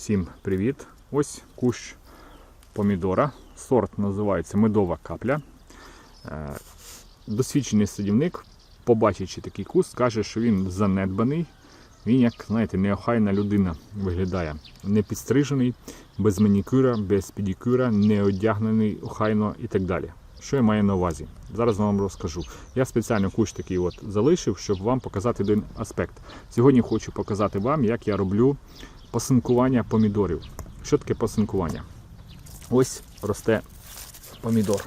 Всім привіт! Ось кущ помідора. Сорт називається медова капля. Е, Досвідчений садівник, побачивши такий куст, каже, що він занедбаний. Він, як знаєте, неохайна людина виглядає. Не підстрижений, без манікюра, без педикюра, не одягнений охайно і так далі. Що я маю на увазі? Зараз вам розкажу. Я спеціально кущ такий от залишив, щоб вам показати один аспект. Сьогодні хочу показати вам, як я роблю пасинкування помідорів. Що таке пасинкування? Ось росте помідор.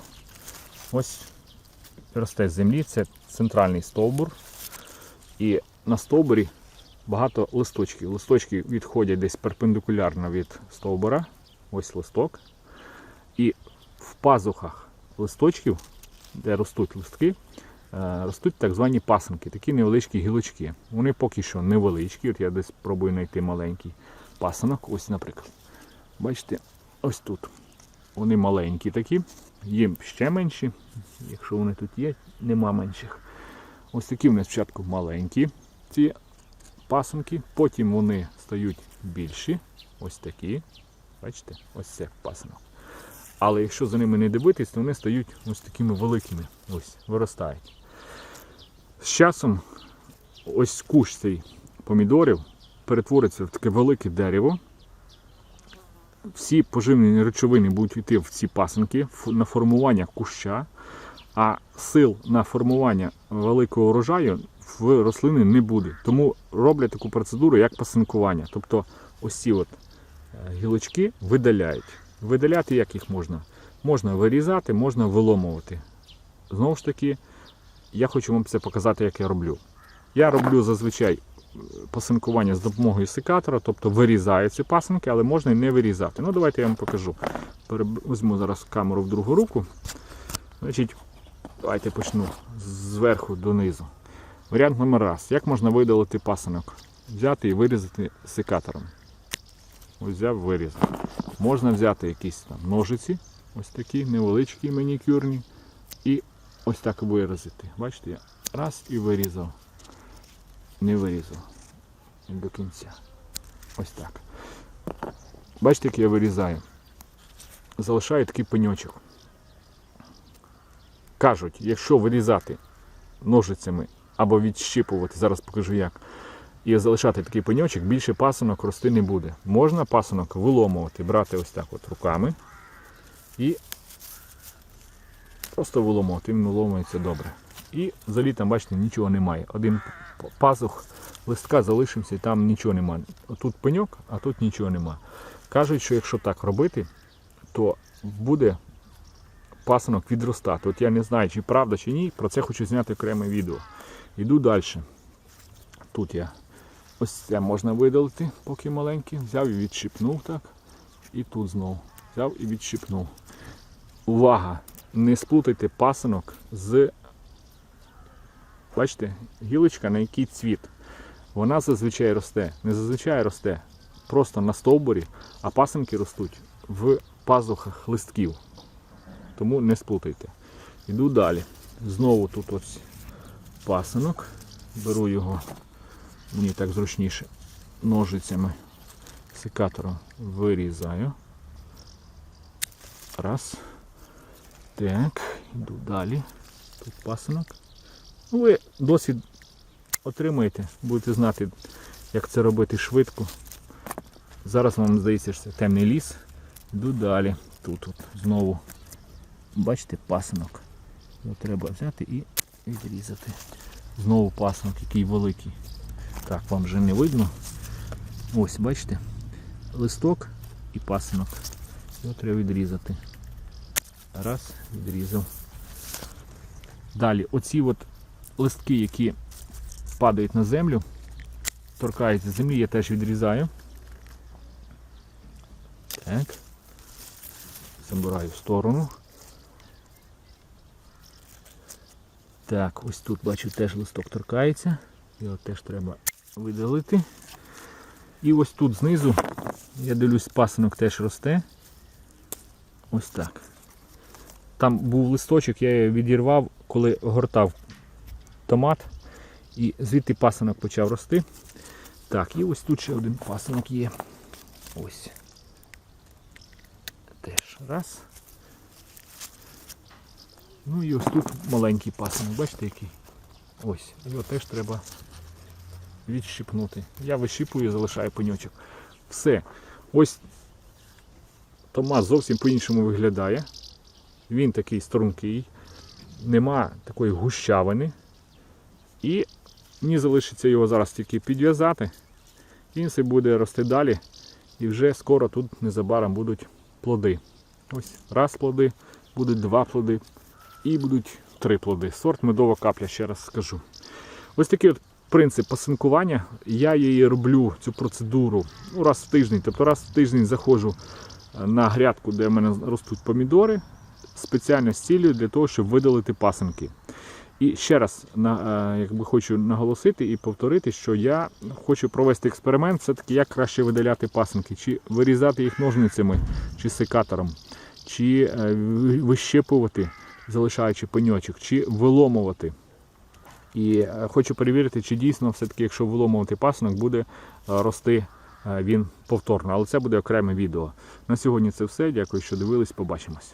Ось росте з землі, це центральний стовбур. І на стовбурі багато листочків. Листочки відходять десь перпендикулярно від стовбура. Ось листок. І в пазухах листочків, де ростуть листки, е, ростуть так звані пасинки, такі невеличкі гілочки. Вони поки що невеличкі. От я десь пробую знайти маленький пасинок. Ось, наприклад. Бачите, ось тут. Вони маленькі такі, є ще менші. Якщо вони тут є, нема менших. Ось такі вони спочатку маленькі, ці пасинки, потім вони стають більші. Ось такі. Бачите, ось це пасинок. Але якщо за ними не дивитись, то вони стають ось такими великими. Ось, виростають. З часом ось кущ цей помідорів перетвориться в таке велике дерево. Всі поживні речовини будуть йти в ці пасинки на формування куща, а сил на формування великого урожаю в рослини не буде. Тому роблять таку процедуру, як пасинкування. Тобто ось ці от е, гілочки видаляють. Видаляти як їх можна? Можна вирізати, можна виломувати. Знову ж таки, я хочу вам це показати, як я роблю. Я роблю зазвичай пасинкування з допомогою секатора, тобто вирізаю ці пасинки, але можна і не вирізати. Ну, давайте я вам покажу. Візьму зараз камеру в другу руку. Значить, давайте почну зверху донизу. Варіант номер раз. Як можна видалити пасинок? Взяти і вирізати секатором. Ось взяв, вирізав. Можна взяти якісь там ножиці, ось такі невеличкі манікюрні, і ось так вирізати. Бачите, я раз і вирізав. Не вирізав. До кінця. Ось так. Бачите, як я вирізаю. Залишаю такий пеньочок. Кажуть, якщо вирізати ножицями або відщипувати, зараз покажу як, і залишати такий пеньочок, більше пасинок рости не буде. Можна пасинок виломувати, брати ось так от руками і просто виломувати, він виломується добре. І взагалі там, бачите, нічого немає. Один пазух листка залишився і там нічого немає. Тут пеньок, а тут нічого немає. Кажуть, що якщо так робити, то буде пасинок відростати. От я не знаю, чи правда, чи ні. Про це хочу зняти окреме відео. Йду далі. Тут я ось це можна видалити, поки маленький. Взяв і відщипнув так. І тут знову. Взяв і відщипнув. Увага! Не сплутайте пасинок з. Бачите, гілочка на який цвіт. Вона зазвичай росте. Не зазвичай росте просто на стовбурі, а пасинки ростуть в пазухах листків. Тому не сплутайте. Йду далі. Знову тут ось пасинок. Беру його, мені так зручніше, ножицями, секатором вирізаю. Раз. Так, йду далі. Тут пасинок. Ну, ви досвід отримаєте, будете знати, як це робити швидко. Зараз вам здається, що це темний ліс. Йду далі. Тут от знову. Бачите, пасинок. Його треба взяти і відрізати. Знову пасинок, який великий. Так, вам вже не видно. Ось, бачите, листок і пасинок. Його треба відрізати. Раз, відрізав. Далі, оці от листки, які падають на землю, торкаються землі, я теж відрізаю. Так. Забираю в сторону. Так, ось тут бачу теж листок торкається. Його теж треба видалити. І ось тут знизу, я дивлюсь, пасинок теж росте. Ось так. Там був листочок, я його відірвав, коли гортав томат. І звідти пасинок почав рости. Так, і ось тут ще один пасинок є. Ось. Теж раз. Ну і ось тут маленький пасинок, бачите який? Ось. Його теж треба відщипнути. Я вищипую і залишаю пеньочок. Все. Ось Томас зовсім по-іншому виглядає. Він такий стрункий, нема такої гущавини. І мені залишиться його зараз тільки підв'язати. Він все буде рости далі. І вже скоро тут незабаром будуть плоди. Ось раз плоди, будуть два плоди і будуть три плоди. Сорт медова капля, ще раз скажу. Ось такий от принцип пасинкування. Я її роблю, цю процедуру ну, раз в тиждень. Тобто раз в тиждень заходжу е, на грядку, де в мене ростуть помідори, спеціально з цілею для того, щоб видалити пасинки. І ще раз на, е, якби хочу наголосити і повторити, що я хочу провести експеримент, все-таки як краще видаляти пасинки, чи вирізати їх ножницями, чи секатором, чи е, ви- вищипувати, залишаючи пеньочок, чи виломувати. І е, хочу перевірити, чи дійсно все-таки, якщо виломувати пасинок, буде рости він повторно. Але це буде окреме відео. На сьогодні це все. Дякую, що дивились. Побачимось.